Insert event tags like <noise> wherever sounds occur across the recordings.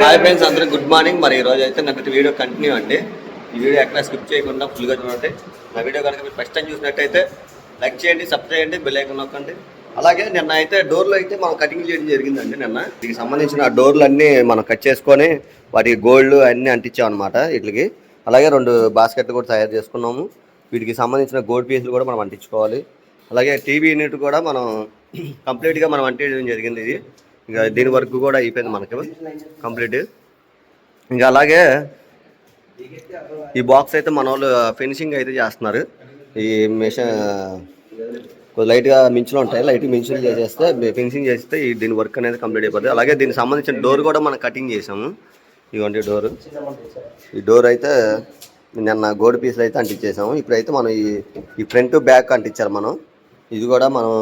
Hi friends అందరూ good morning మరి ఈరోజు అయితే నాకు వీడియో కంటిన్యూ అండి. ఈ వీడియో ఎక్కడ స్కిప్ చేయకుండా ఫుల్గా చూడండి. నా వీడియో కనుక మీరు ఫస్ట్ టైం చూసినట్టయితే లైక్ చేయండి సబ్ చేయండి బెల్ ఐకన్ నొక్కండి. అలాగే నిన్న అయితే డోర్లు అయితే మనం కటింగ్ చేయడం జరిగిందండి నిన్న. దీనికి సంబంధించిన డోర్లు అన్నీ మనం కట్ చేసుకొని వాటికి గోల్డ్ అన్నీ అంటించాం అనమాట వీటికి. అలాగే రెండు బాస్కెట్లు కూడా తయారు చేసుకున్నాము. వీటికి సంబంధించిన గోల్డ్ పీసులు కూడా మనం అంటించుకోవాలి. అలాగే టీవీ యూనిట్ కూడా మనం <clears throat> కంప్లీట్గా మనం అంటించడం జరిగింది ఇది. ఇంకా దీని వరకు కూడా అయిపోయింది మనకి. కంప్లీట్ ఇంకా అలాగే ఈ బాక్స్ అయితే మన వాళ్ళు ఫినిషింగ్ అయితే చేస్తున్నారు. ఈ మిషన్ లైట్గా మించులు ఉంటాయి. లైట్గా మించులు చేసేస్తే ఫినిషింగ్ చేస్తే ఈ దీని వర్క్ అనేది కంప్లీట్ అయిపోతుంది అలాగే దీనికి సంబంధించిన డోర్ కూడా మనం కటింగ్ చేసాము ఇదిగోండి డోర్ ఈ డోర్ అయితే నిన్న గోడ పీసులు అయితే అంటించేసాము ఇప్పుడైతే మనం ఈ ఈ ఫ్రంట్ బ్యాక్ అంటించారు మనం. ఇది కూడా మనం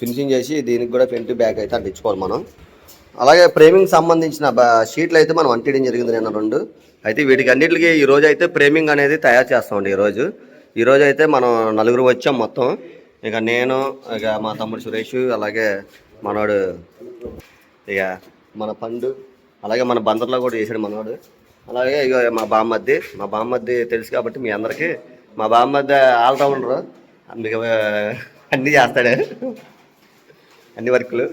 ఫినిషింగ్ చేసి దీనికి కూడా ఫ్రంట్ బ్యాక్ అయితే అంటించుకోవాలి మనం. అలాగే ఫ్రేమింగ్ సంబంధించిన షీట్లు అయితే మనం అంటించడం జరిగింది నిన్న రెండు. అయితే వీటికి అన్నిటికి ఈరోజు అయితే ఫ్రేమింగ్ అనేది తయారు చేస్తామండి ఈరోజు ఈరోజు అయితే మనం నలుగురు వచ్చాం మొత్తం. ఇక నేను ఇక మా తమ్ముడు సురేష్ అలాగే మనోడు ఇక మన పండు అలాగే మన బందర్లో కూడా చేశాడు మనోడు. అలాగే ఇక మా బామ్మద్ది మా బామ్మద్ది తెలుసు కాబట్టి మీ అందరికీ. మా బామ్మద్ది ఆల్రౌండరు మీకు అన్నీ చేస్తాడే. అన్ని వర్కులు.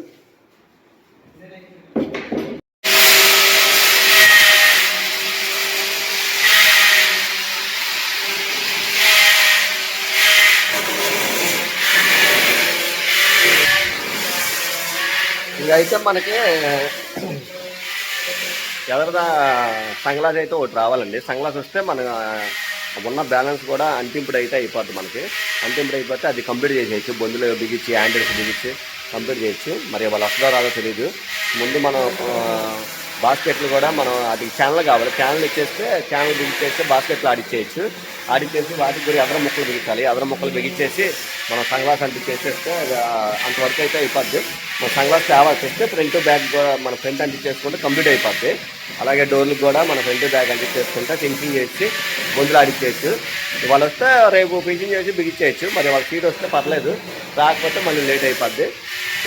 అయితే మనకి ఎదరదా సంగ్లాస్ అయితే ఒకటి రావాలండి. సంగ్లాస్ వస్తే మన ఉన్న బ్యాలెన్స్ కూడా అంతింపుడు అయితే అయిపోద్ది మనకి. అంతింపుడు అయిపోతే అది కంప్లీట్ చేసేయచ్చు. బొందులు బిగించి హ్యాండిల్స్ బిగించి కంప్లీట్ చేయొచ్చు. మరి వాళ్ళు వస్తుందో రాదో తెలియదు ముందు మనం బాస్కెట్లు కూడా మనం అది ఛానల్ కావాలి. ఛానల్ ఇచ్చేస్తే ఛానల్ బిగించేస్తే బాస్కెట్లు ఆడిచ్చేయచ్చు ఆడిచ్చేసి వాటికి కూడా ఎదర ముక్కలు బిగించాలి ఎదర ముక్కలు బిగించేసి మనం సంగ్లాస్ అంటించేసేస్తే చేసేస్తే అంతవరకు అయితే అయిపోద్ది. మన సంగ్లాస్ తేవాల్సి వస్తే ఫ్రంట్ బ్యాగ్ కూడా మన ఫ్రంట్ అంటించేసుకుంటే కంప్లీట్ అయిపోద్ది. అలాగే డోర్లకు కూడా మన ఫ్రంట్ బ్యాగ్ అంటించేసుకుంటే ఫినిషింగ్ చేసి బొందులు ఆడిచ్చేయచ్చు ఇవాళ వస్తే రేపు ఫినిషింగ్ చేసి బిగించేయచ్చు మరి వాళ్ళ సీట్ వస్తే పర్లేదు. రాకపోతే మళ్ళీ లేట్ అయిపోద్ది.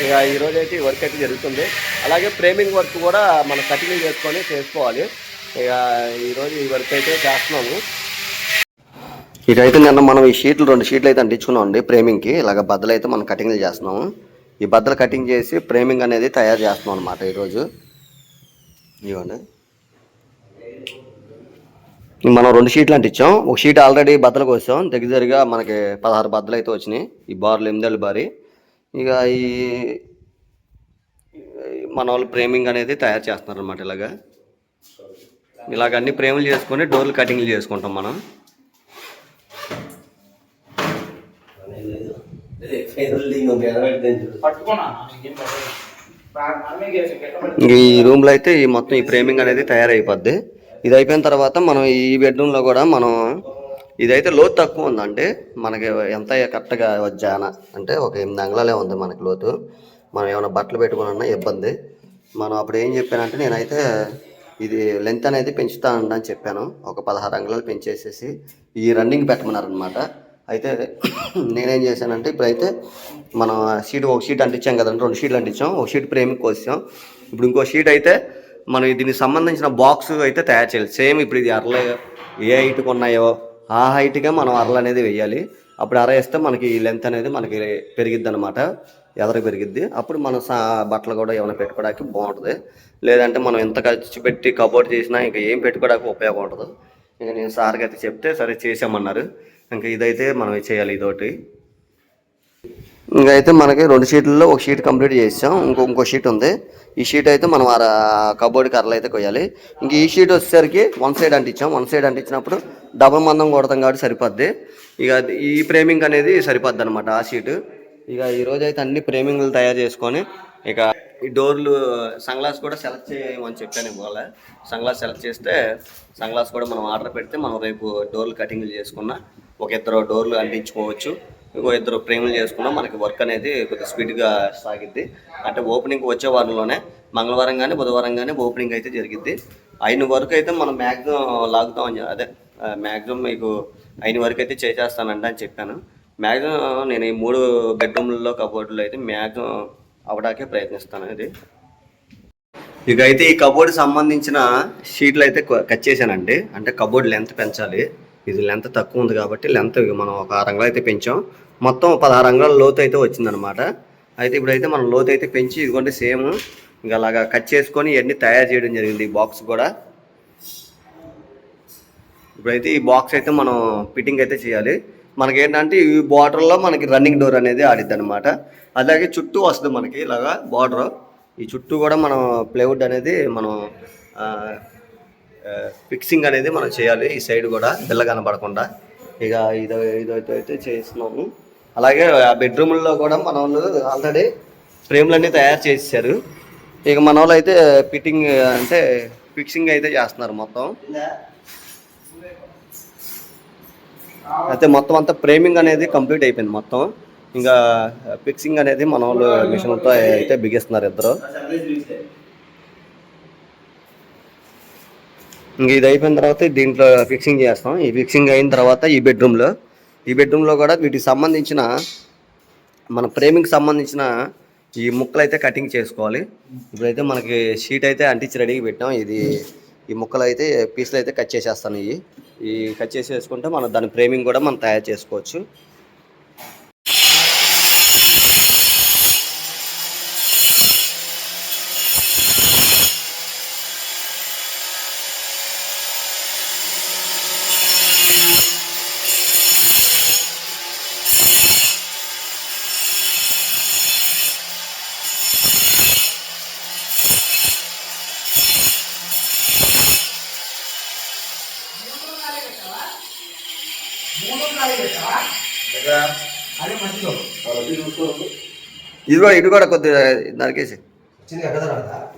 ఇక ఈ రోజు అయితే ఈ వర్క్ అయితే జరుగుతుంది. అలాగే ఫ్రేమింగ్ వర్క్ కూడా మనం కటింగ్ చేసుకొని చేసుకోవాలి. ఇక ఈరోజు ఈ వర్క్ అయితే చేస్తున్నాము. ఇటైతే నిన్న మనం ఈ షీట్లు రెండు షీట్లు అయితే అంటించుకున్నాం అండి ఫ్రేమింగ్కి. ఇలాగ బద్దలు అయితే మనం కటింగ్లు చేస్తున్నాము. ఈ బద్దలు కటింగ్ చేసి ఫ్రేమింగ్ అనేది తయారు చేస్తున్నాం అనమాట ఈరోజు ఇవ్వండి. మనం రెండు షీట్లు అంటించాం. ఒక షీట్ ఆల్రెడీ బద్దలు కోసాం. దగ్గర దగ్గరగా మనకి పదహారు బద్దలు అయితే వచ్చినాయి. ఈ బార్లు ఎనిమిదేళ్ళు బారి. ఇక ఈ మన వాళ్ళు ఫ్రేమింగ్ అనేది తయారు చేస్తున్నారు అనమాట ఇలాగా. ఇలాగ అన్ని ఫ్రేములు చేసుకొని డోర్లు కటింగ్లు చేసుకుంటాం మనం. ఈ రూమ్లో అయితే ఈ మొత్తం ఈ ఫ్రేమింగ్ అనేది తయారైపోద్ది. ఇది అయిపోయిన తర్వాత మనం ఈ బెడ్రూమ్లో కూడా మనం ఇదైతే లోతు తక్కువ ఉందండి. మనకి ఎంత కరెక్ట్గా జాన అంటే ఒక ఎనిమిది అంగుళాలే ఉంది మనకి లోతు. మనం ఏమైనా బట్టలు పెట్టుకున్నా ఇబ్బంది. మనం అప్పుడు ఏం చెప్పానంటే నేనైతే ఇది లెంత్ అనేది పెంచుతాను అని చెప్పాను. ఒక పదహారు అంగుళాలు పెంచేసేసి ఈ రన్నింగ్ పెట్టమన్నారనమాట అయితే నేనేం చేశానంటే ఇప్పుడైతే మనం షీట్ ఒక షీట్ అంటించాం కదండి రెండు షీట్లు అంటించాం. ఒక షీట్ ప్రేమింగ్ కోసాం. ఇప్పుడు ఇంకో షీట్ అయితే మనం దీనికి సంబంధించిన బాక్స్ అయితే తయారు చేయాలి. సేమ్ ఇప్పుడు ఇది అరలు ఏ హైట్కి ఉన్నాయో ఆ హైట్గా మనం అరలు అనేది వేయాలి అప్పుడు అర వేస్తే మనకి ఈ లెంత్ అనేది మనకి పెరిగిద్ది అనమాట ఎదర పెరిగిద్ది. అప్పుడు మన సా బట్టలు కూడా ఏమైనా పెట్టుకోవడానికి బాగుంటుంది. లేదంటే మనం ఎంత ఖర్చు పెట్టి కబోర్డ్ చేసినా ఇంకా ఏం పెట్టుకోవడానికి ఉపయోగం ఉండదు. ఇంకా నేను సార్కి అయితే చెప్తే సరే చేసామన్నారు ఇంకా ఇదైతే మనం చేయాలి ఇదోటి. అయితే మనకి రెండు షీట్లలో ఒక షీట్ కంప్లీట్ చేసాం. ఇంకో ఇంకో షీట్ ఉంది. ఈ షీట్ అయితే మనం ఆ కబోర్డ్ కర్రలు అయితే కొయ్యాలి. ఇంక ఈ షీట్ వచ్చేసరికి వన్ సైడ్ అంటించాం. వన్ సైడ్ అంటించినప్పుడు డబల్ మందం కొడతాం కాబట్టి సరిపోద్ది. ఇక అది- ఈ ఫ్రేమింగ్ అనేది సరిపోద్ది అనమాట ఆ షీట్. ఇక ఈరోజు అయితే అన్ని ఫ్రేమింగ్లు తయారు చేసుకొని ఇక ఈ డోర్లు సన్గ్లాస్ కూడా సెలెక్ట్ చేయమని చెప్పాను ఇవాళ. సన్గ్లాస్ సెలెక్ట్ చేస్తే సన్గ్లాస్ కూడా మనం ఆర్డర్ పెడితే మనం రేపు డోర్లు కటింగ్లు చేసుకున్న ఒక ఇద్దరు డోర్లు అంటించుకోవచ్చు. ఇంకో ఇద్దరు ప్రేమలు చేసుకున్నాం. మనకి వర్క్ అనేది కొద్దిగా స్పీడ్గా సాగిద్ది. అంటే ఓపెనింగ్ వచ్చే వారంలోనే మంగళవారం కానీ బుధవారం కానీ ఓపెనింగ్ అయితే జరిగిద్ది. అయిన వరకు అయితే మనం మ్యాక్సిమం లాగుతాం అని అదే మ్యాక్సిమం మీకు అయిన వరకు అయితే చేసేస్తానండి అని చెప్పాను. మ్యాక్సిమం నేను ఈ మూడు బెడ్రూమ్లలో కబోర్డులో అయితే మ్యాక్సిమం అవడాకే ప్రయత్నిస్తాను ఇది. ఇక అయితే ఈ కబోర్డ్ సంబంధించిన షీట్లు అయితే కట్ చేశానండి. అంటే కబోర్డ్ లెంత్ పెంచాలి. ఇది లెంత్ తక్కువ ఉంది కాబట్టి లెంత్ మనం ఒక ఆరు అయితే పెంచాం. మొత్తం పదహారు అంగుళాల లోతు అయితే వచ్చిందనమాట అయితే ఇప్పుడైతే మనం లోతు అయితే పెంచి ఇదిగోండి సేమ్ ఇంకా అలాగా కట్ చేసుకొని ఇవన్నీ తయారు చేయడం జరిగింది ఈ బాక్స్ కూడా. ఇప్పుడైతే ఈ బాక్స్ అయితే మనం ఫిట్టింగ్ అయితే చేయాలి. మనకి ఏంటంటే ఈ బార్డర్లో మనకి రన్నింగ్ డోర్ అనేది ఆడిద్ది అనమాట అలాగే చుట్టూ వస్తుంది మనకి ఇలాగా బార్డర్ ఈ చుట్టూ కూడా మనం ప్లేవుడ్ అనేది మనం ఫిక్సింగ్ అనేది మనం చేయాలి. ఈ సైడ్ కూడా బిల్ల కనబడకుండా. ఇక ఇదో ఇదైతే అయితే చేస్తున్నాము. అలాగే ఆ బెడ్రూమ్లో కూడా మన వాళ్ళు ఆల్రెడీ ఫ్రేమ్లన్నీ తయారు చేసేసారు ఇక మన వాళ్ళు అయితే ఫిట్టింగ్ అంటే ఫిక్సింగ్ అయితే చేస్తున్నారు మొత్తం. అయితే మొత్తం అంతా ఫ్రేమింగ్ అనేది కంప్లీట్ అయిపోయింది మొత్తం. ఇంకా ఫిక్సింగ్ అనేది మన వాళ్ళు మిషన్తో అయితే బిగిస్తున్నారు ఇద్దరు. ఇంక ఇది అయిపోయిన తర్వాత దీంట్లో ఫిక్సింగ్ చేస్తాం. ఈ ఫిక్సింగ్ అయిన తర్వాత ఈ బెడ్రూమ్లో ఈ బెడ్రూమ్లో కూడా వీటికి సంబంధించిన మన ఫ్రేమింగ్ సంబంధించిన ఈ ముక్కలు అయితే కటింగ్ చేసుకోవాలి. ఇప్పుడైతే మనకి షీట్ అయితే అంటించి రెడీగా పెట్టాం. ఇది ఈ ముక్కలు అయితే పీసులు అయితే కట్ చేసేస్తాను. ఇవి ఈ కట్ చేసేసుకుంటే మనం దాని ఫ్రేమింగ్ కూడా మనం తయారు చేసుకోవచ్చు. ఇది కూడా ఇటు కూడా కొద్దిగా నరికేసి?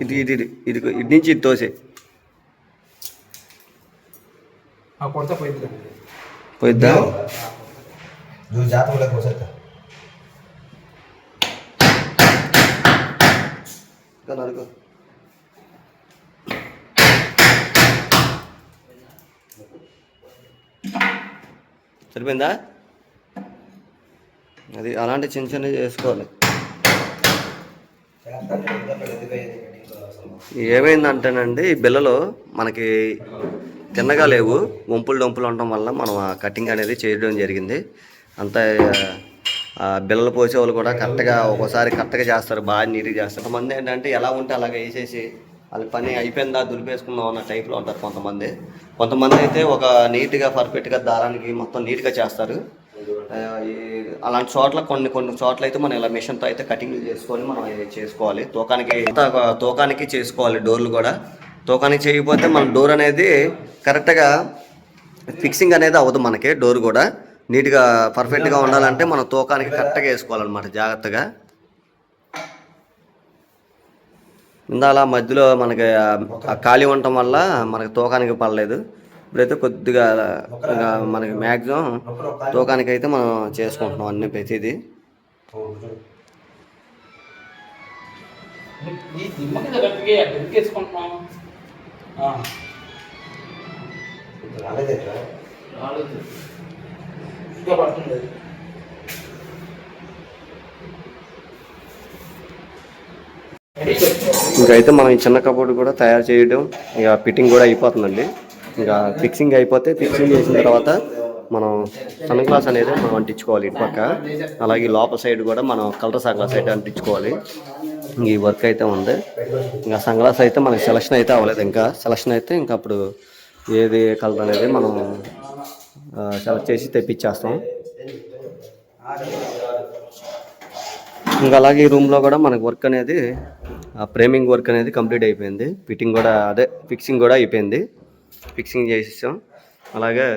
ఇటు ఇటు ఇటు ఇటు ఇటు నుంచి ఇటు తోసే. పోయిద్దా? నువ్వు జాతకులకు వసత్తా ఇంకా నరుకు సరిపోయిందా? అది అలాంటి చిన్న చిన్న చేసుకోవాలి. ఏమైందంటేనండి ఈ బిళ్ళలు మనకి తిన్నగా లేవు. వంపులు డొంపులు ఉండటం వల్ల మనం ఆ కటింగ్ అనేది చేయడం జరిగింది. అంతా ఆ బిల్లలు పోసే వాళ్ళు కూడా కరెక్ట్గా ఒక్కోసారి కరెక్ట్గా చేస్తారు బాగా నీట్గా చేస్తారు. కొంతమంది ఏంటంటే ఎలా ఉంటే అలాగ వేసేసి వాళ్ళ పని అయిపోయిందా దులిపేసుకుందాం అన్న టైప్లో ఉంటారు కొంతమంది. కొంతమంది అయితే ఒక నీట్గా పర్ఫెక్ట్గా దారానికి మొత్తం నీట్గా చేస్తారు. ఈ అలాంటి చోట్ల కొన్ని కొన్ని చోట్ల అయితే మనం ఇలా మిషన్తో అయితే కటింగ్ చేసుకొని మనం చేసుకోవాలి. తూకానికి తూకానికి చేసుకోవాలి డోర్లు కూడా. తూకానికి చేయకపోతే మన డోర్ అనేది కరెక్ట్గా ఫిక్సింగ్ అనేది అవ్వదు మనకి డోర్ కూడా. నీట్గా పర్ఫెక్ట్గా ఉండాలంటే మనం తూకానికి కరెక్ట్గా వేసుకోవాలన్నమాట జాగ్రత్తగా. ఇందాల మధ్యలో మనకి ఖాళీ ఉండటం వల్ల మనకి తూకానికి పడలేదు. ఇప్పుడైతే కొద్దిగా ఇంకా మనకి మ్యాక్సిమం తూకానికి అయితే మనం చేసుకుంటున్నాం అన్ని ప్రతిదీ. రాలేదేట్రా? ఇంకా పడుతుంది. ఇంకైతే మనం ఈ చిన్న కబోర్డ్ కూడా తయారు చేయడం ఇక ఫిట్టింగ్ కూడా అయిపోతుందండి. ఇంకా ఫిక్సింగ్ అయిపోతే ఫిక్సింగ్ చేసిన తర్వాత మనం సన్ గ్లాస్ అనేది మనం అంటించుకోవాలి ఇటు పక్క. అలాగే లోపల సైడ్ కూడా మనం కలర్ సన్ గ్లాస్ అయితే అంటించుకోవాలి. ఇంక ఈ వర్క్ అయితే ఉంది. ఇంకా సన్ గ్లాస్ అయితే మనకి సెలక్షన్ అయితే అవ్వలేదు. ఇంకా సెలక్షన్ అయితే ఇంకా అప్పుడు ఏది కలర్ అనేది మనం సెలెక్ట్ చేసి తెప్పించేస్తాం. ఇంకా అలాగే ఈ రూమ్లో కూడా మనకు వర్క్ అనేది ఫ్రేమింగ్ వర్క్ అనేది కంప్లీట్ అయిపోయింది. ఫిట్టింగ్ కూడా అదే ఫిక్సింగ్ కూడా అయిపోయింది. ఫిక్సింగ్ చేసేసాం. అలాగే